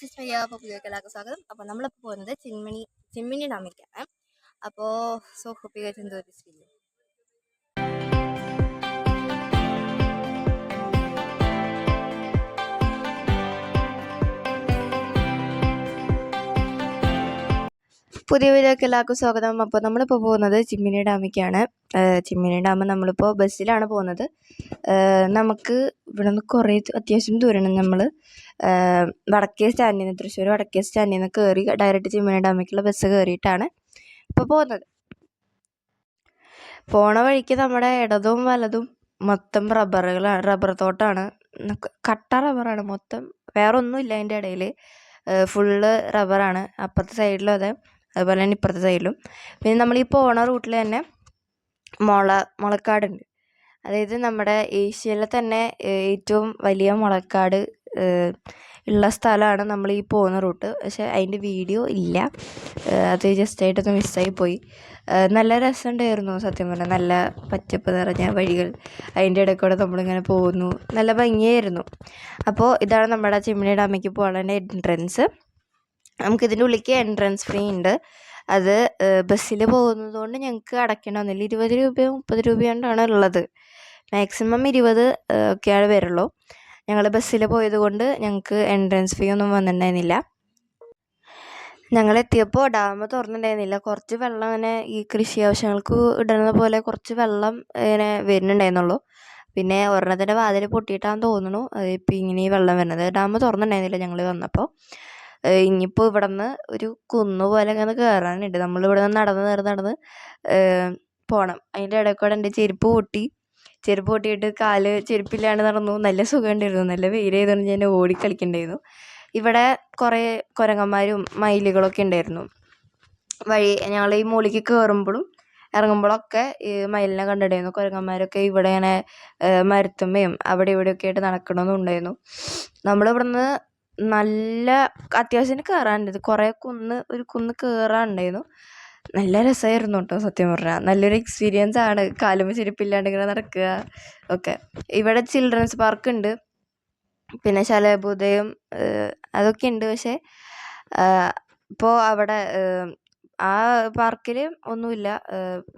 Sister അപ്പോൾ പുതിയ എല്ലാവർക്കും സ്വാഗതം. അപ്പോൾ നമ്മളിപ്പോൾ പോകുന്നത് ചിന്മണി ചിമ്മിണി ഡാമിലേക്കാണ് അപ്പോൾ സോ ഹോപ്പ് യു എന്തോ പുതിയ വീഡിയോക്ക് എല്ലാവർക്കും സ്വാഗതം. അപ്പോൾ നമ്മളിപ്പോൾ പോകുന്നത് ചിമ്മിനി ഡാമിക്കാണ് ചിമ്മിനി ഡാം നമ്മളിപ്പോൾ ബസ്സിലാണ് പോകുന്നത്. നമുക്ക് ഇവിടെ നിന്ന് കുറേ അത്യാവശ്യം ദൂരമാണ് നമ്മൾ വടക്കേ സ്റ്റാൻഡിൽ നിന്ന് തൃശ്ശൂർ വടക്കേ സ്റ്റാൻഡിൽ നിന്ന് കയറി ഡയറക്റ്റ് ചിമ്മിനി ഡാമിലേക്കുള്ള ബസ് കയറിയിട്ടാണ് ഇപ്പോൾ പോകുന്നത്. പോണ വഴിക്ക് നമ്മുടെ ഇടതും വലതും മൊത്തം റബ്ബറുകളാണ് റബ്ബർ തോട്ടമാണ് കട്ട റബ്ബറാണ് മൊത്തം. വേറൊന്നും ഇല്ല അതിന്റെ ഇടയിൽ ഫുള്ള് റബ്ബറാണ്. അപ്പുറത്തെ സൈഡിലും അതെ. അതുപോലെ തന്നെ ഇപ്പുറത്തെ സൈഡിലും. പിന്നെ നമ്മൾ ഈ പോണ റൂട്ടിൽ തന്നെ മുള മുളക്കാടുണ്ട്. അതായത് നമ്മുടെ ഏഷ്യയിലെ തന്നെ ഏറ്റവും വലിയ മുളക്കാട് ഉള്ള സ്ഥലമാണ് നമ്മൾ ഈ പോകുന്ന റൂട്ട്. പക്ഷെ അതിന്റെ വീഡിയോ ഇല്ല. അത് ജസ്റ്റ് ആയിട്ടൊന്ന് മിസ്സായി പോയി. നല്ല രസമുണ്ടായിരുന്നു സത്യം പറഞ്ഞാൽ നല്ല പച്ചപ്പ് നിറഞ്ഞ വഴികൾ. അതിന്റെ ഇടയ്ക്കൂടെ കൂടെ നമ്മളിങ്ങനെ പോകുന്നു നല്ല ഭംഗിയായിരുന്നു. അപ്പോൾ ഇതാണ് നമ്മുടെ ചിമ്മിണി ഡാമയ്ക്ക് പോകാനുള്ള എൻട്രൻസ് നമുക്കിതിന്റെ ഉള്ളിലേക്ക് എൻട്രൻസ് ഫീ ഉണ്ട് അത് ബസ്സിൽ പോകുന്നത് കൊണ്ട് ഞങ്ങൾക്ക് അടയ്ക്കേണ്ട വന്നില്ല ഇരുപത് രൂപയോ മുപ്പത് രൂപയാണ്ടാണ് ഉള്ളത്. മാക്സിമം ഇരുപത് ഒക്കെയാണ് വരുള്ളൂ. ഞങ്ങൾ ബസ്സിൽ പോയത് കൊണ്ട് ഞങ്ങൾക്ക് എൻട്രൻസ് ഫീ ഒന്നും വന്നിട്ടുണ്ടായിരുന്നില്ല. ഞങ്ങൾ എത്തിയപ്പോൾ ഡാം തുറന്നിട്ടുണ്ടായിരുന്നില്ല. കുറച്ച് വെള്ളം ഇങ്ങനെ ഈ കൃഷി ആവശ്യങ്ങൾക്ക് ഇടുന്ന പോലെ കുറച്ച് വെള്ളം ഇങ്ങനെ വരുന്നുണ്ടായിരുന്നുള്ളൂ. പിന്നെ ഒരെണ്ണത്തിന്റെ വാതിൽ പൊട്ടിയിട്ടാന്ന് തോന്നുന്നു. ഇപ്പം ഇങ്ങനെ ഈ വെള്ളം വരുന്നത്. ഡാം തുറന്നിട്ടുണ്ടായിരുന്നില്ല ഞങ്ങൾ വന്നപ്പോൾ ഇനിയിപ്പോൾ ഇവിടെ നിന്ന് ഒരു കുന്ന് പോലെ അങ്ങനെ കയറാനുണ്ട് നമ്മൾ ഇവിടെ നിന്ന് നടന്ന് നടന്ന് നടന്ന് പോകണം അതിന്റെ ഇടയിൽ കൂടെ എന്റെ ചെരുപ്പ് പൊട്ടി. ചെരുപ്പ് പൊട്ടിയിട്ട് കാൽ ചെരുപ്പില്ലാണ്ട് നടന്നു. നല്ല സുഖമുണ്ടായിരുന്നു. നല്ല വെയിലായതുകൊണ്ട് ഞാൻ ഓടിക്കളിക്കണ്ടായിരുന്നു ഇവിടെ കുറേ കുരങ്ങന്മാരും മയിലുകളൊക്കെ ഉണ്ടായിരുന്നു. വഴി ഞങ്ങൾ ഈ മൂളിക്ക് കയറുമ്പോഴും ഇറങ്ങുമ്പോഴൊക്കെ ഈ മയിലിനെ കണ്ടിട്ടുണ്ടായിരുന്നു. കുരങ്ങന്മാരൊക്കെ ഇവിടെ ഇങ്ങനെ മരത്തുമ്മയും അവിടെ ഇവിടെയൊക്കെ ആയിട്ട് നടക്കണമെന്നുണ്ടായിരുന്നു നമ്മളിവിടുന്ന് നല്ല അത്യാവശ്യത്തിന് കയറാനുണ്ടായിരുന്നു കുറേ കുന്ന് ഒരു കുന്ന് കയറാനുണ്ടായിരുന്നു നല്ല രസമായിരുന്നു കേട്ടോ സത്യം പറഞ്ഞാൽ നല്ലൊരു എക്സ്പീരിയൻസ് ആണ്. കാലുമ്മ ചെരുപ്പില്ലാണ്ട് ഇങ്ങനെ നടക്കുക ഒക്കെ. ഇവിടെ ചിൽഡ്രൻസ് പാർക്ക് ഉണ്ട്. പിന്നെ ശലഭൂതയും അതൊക്കെ ഉണ്ട് പക്ഷേ ഇപ്പോൾ അവിടെ ആ പാർക്കിൽ ഒന്നുമില്ല.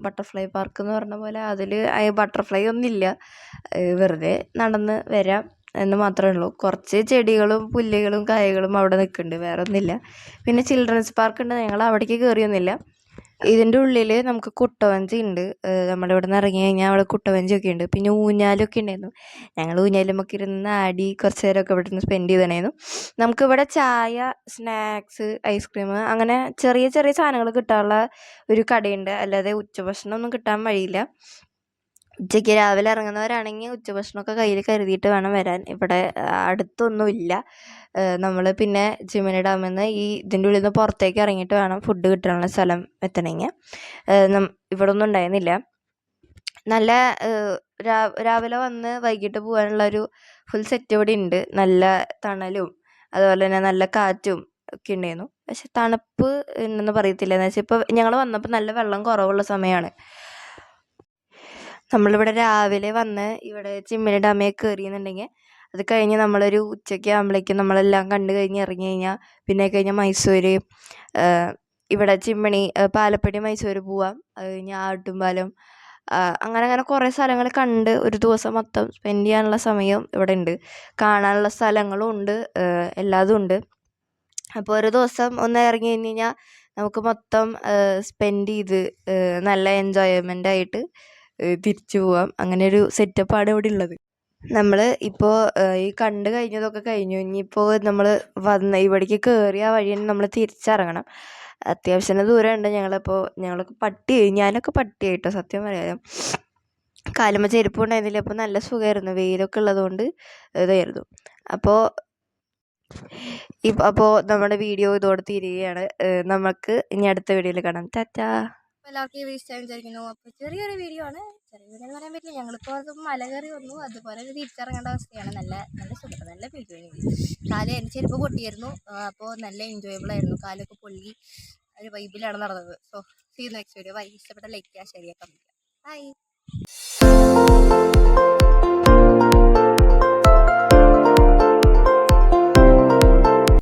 ബട്ടർഫ്ലൈ പാർക്ക് എന്ന് പറഞ്ഞ പോലെ അതിൽ ബട്ടർഫ്ലൈ ഒന്നുമില്ല. വെറുതെ നടന്ന് വരാം. എന്ന് മാത്രമേ ഉള്ളൂ. കുറച്ച് ചെടികളും പുല്ലുകളും കായകളും അവിടെ നിൽക്കുന്നുണ്ട്. വേറെ ഒന്നുമില്ല പിന്നെ ചിൽഡ്രൻസ് പാർക്ക് ഉണ്ട്. ഞങ്ങൾ അവിടേക്ക് കയറിയൊന്നുമില്ല. ഇതിന്റെ ഉള്ളിൽ നമുക്ക് കുട്ടവഞ്ചി ഉണ്ട്. നമ്മുടെ ഇവിടെ നിന്ന് ഇറങ്ങി കഴിഞ്ഞാൽ അവിടെ കുട്ടവഞ്ചിയൊക്കെ ഉണ്ട്. പിന്നെ ഊഞ്ഞാലൊക്കെ ഉണ്ടായിരുന്നു. ഞങ്ങൾ ഊഞ്ഞാലുമൊക്കെ ഇരുന്ന് ആടി കുറച്ച് നേരമൊക്കെ ഇവിടെ നിന്ന് സ്പെൻഡ് ചെയ്തിട്ടുണ്ടായിരുന്നു നമുക്കിവിടെ ചായ സ്നാക്സ് ഐസ്ക്രീം അങ്ങനെ ചെറിയ ചെറിയ സാധനങ്ങൾ കിട്ടാനുള്ള ഒരു കടയുണ്ട്. അല്ലാതെ ഉച്ചഭക്ഷണം ഒന്നും കിട്ടാൻ വഴിയില്ല. ഉച്ചയ്ക്ക് രാവിലെ ഇറങ്ങുന്നവരാണെങ്കിൽ ഉച്ചഭക്ഷണമൊക്കെ കയ്യിൽ കരുതിയിട്ട് വേണം വരാൻ. ഇവിടെ അടുത്തൊന്നുമില്ല. നമ്മൾ പിന്നെ ചിമ്മിനി ഡാമിൽ നിന്ന് ഈ ഇതിന്റെ ഉള്ളിൽ നിന്ന് പുറത്തേക്ക് ഇറങ്ങിയിട്ട് വേണം ഫുഡ് കിട്ടാനുള്ള സ്ഥലം എത്തണമെങ്കിൽ ഇവിടെ ഒന്നും ഉണ്ടായിരുന്നില്ല. നല്ല രാവിലെ വന്ന് വൈകിട്ട് പോകാനുള്ള ഒരു ഫുൾ സെറ്റ് ഇവിടെ ഉണ്ട് നല്ല തണലും അതുപോലെ തന്നെ നല്ല കാറ്റും ഒക്കെ ഉണ്ടായിരുന്നു പക്ഷെ തണുപ്പ് ഉണ്ടെന്ന് പറയത്തില്ല. എന്ന് വെച്ചാൽ ഇപ്പോൾ ഞങ്ങൾ വന്നപ്പോൾ നല്ല വെള്ളം കുറവുള്ള സമയമാണ് നമ്മളിവിടെ രാവിലെ വന്ന് ഇവിടെ ചിമ്മിനി ഡാമിൽ കയറിയെന്നുണ്ടെങ്കിൽ അത് കഴിഞ്ഞ് നമ്മളൊരു ഉച്ചയ്ക്ക് ആകുമ്പോഴേക്കും നമ്മളെല്ലാം കണ്ടു കഴിഞ്ഞ് ഇറങ്ങി കഴിഞ്ഞാൽ പിന്നെ കഴിഞ്ഞാൽ മൈസൂർ ഇവിടെ ചിമ്മിണി പാലപ്പടി മൈസൂർ പോവാം. അത് കഴിഞ്ഞ് ആട്ടുംപാലം അങ്ങനെ അങ്ങനെ കുറേ സ്ഥലങ്ങൾ കണ്ട് ഒരു ദിവസം മൊത്തം സ്പെൻഡ് ചെയ്യാനുള്ള സമയം ഇവിടെ ഉണ്ട് കാണാനുള്ള സ്ഥലങ്ങളും ഉണ്ട് എല്ലാതും ഉണ്ട്. അപ്പോൾ ഒരു ദിവസം ഒന്ന് ഇറങ്ങി കഴിഞ്ഞ് കഴിഞ്ഞാൽ നമുക്ക് മൊത്തം സ്പെൻഡ് ചെയ്ത് നല്ല എൻജോയ്മെന്റ് ആയിട്ട് തിരിച്ചു പോവാം. അങ്ങനെ ഒരു സെറ്റപ്പാണ് ഇവിടെ ഉള്ളത്. നമ്മൾ ഇപ്പോൾ ഈ കണ്ട് കഴിഞ്ഞതൊക്കെ കഴിഞ്ഞു. ഇനിയിപ്പോൾ നമ്മൾ വന്ന ഇവിടേക്ക് കയറിയ വഴി തന്നെ നമ്മൾ തിരിച്ചിറങ്ങണം. അത്യാവശ്യം ദൂരമുണ്ട്. ഞങ്ങളിപ്പോൾ ഞങ്ങളൊക്കെ പട്ടി ഞാനൊക്കെ പട്ടിയായിട്ടോ സത്യം പറയാം. കാലമ ചെരുപ്പ് ഉണ്ടായിരുന്നില്ല അപ്പോൾ നല്ല സുഖമായിരുന്നു. വെയിലൊക്കെ ഉള്ളതുകൊണ്ട് ഇതായിരുന്നു. അപ്പോൾ അപ്പോൾ നമ്മുടെ വീഡിയോ ഇതോടെ തീരുകയാണ്. നമുക്ക് ഇനി അടുത്ത വീഡിയോയിൽ കാണാം. ടാറ്റാ. എല്ലാവർക്കും ഈ വീഡിയോ ഇഷ്ടമായി വിചാരിക്കുന്നു. അപ്പോൾ ചെറിയൊരു വീഡിയോ ആണ്. ചെറിയ വീഡിയോ എന്ന് പറയാൻ പറ്റില്ല. ഞങ്ങളിപ്പോൾ അത് മല കയറി വന്നു. അതുപോലെ ഒരു തിരിച്ചിറങ്ങേണ്ട അവസ്ഥയാണ്. നല്ല നല്ല സുഖം. നല്ല വീഡിയോ എനിക്ക്. കാൽ എന്റെ ചെരുപ്പ് പൊട്ടിയായിരുന്നു അപ്പോൾ നല്ല എൻജോയബിൾ ആയിരുന്നു. കാലൊക്കെ പൊള്ളി. ഒരു വൈബിലാണ് നടന്നത്. So see next video bye ഇഷ്ടപ്പെട്ട ലൈക്ക് ഷെയർ ചെയ്യുക ബൈ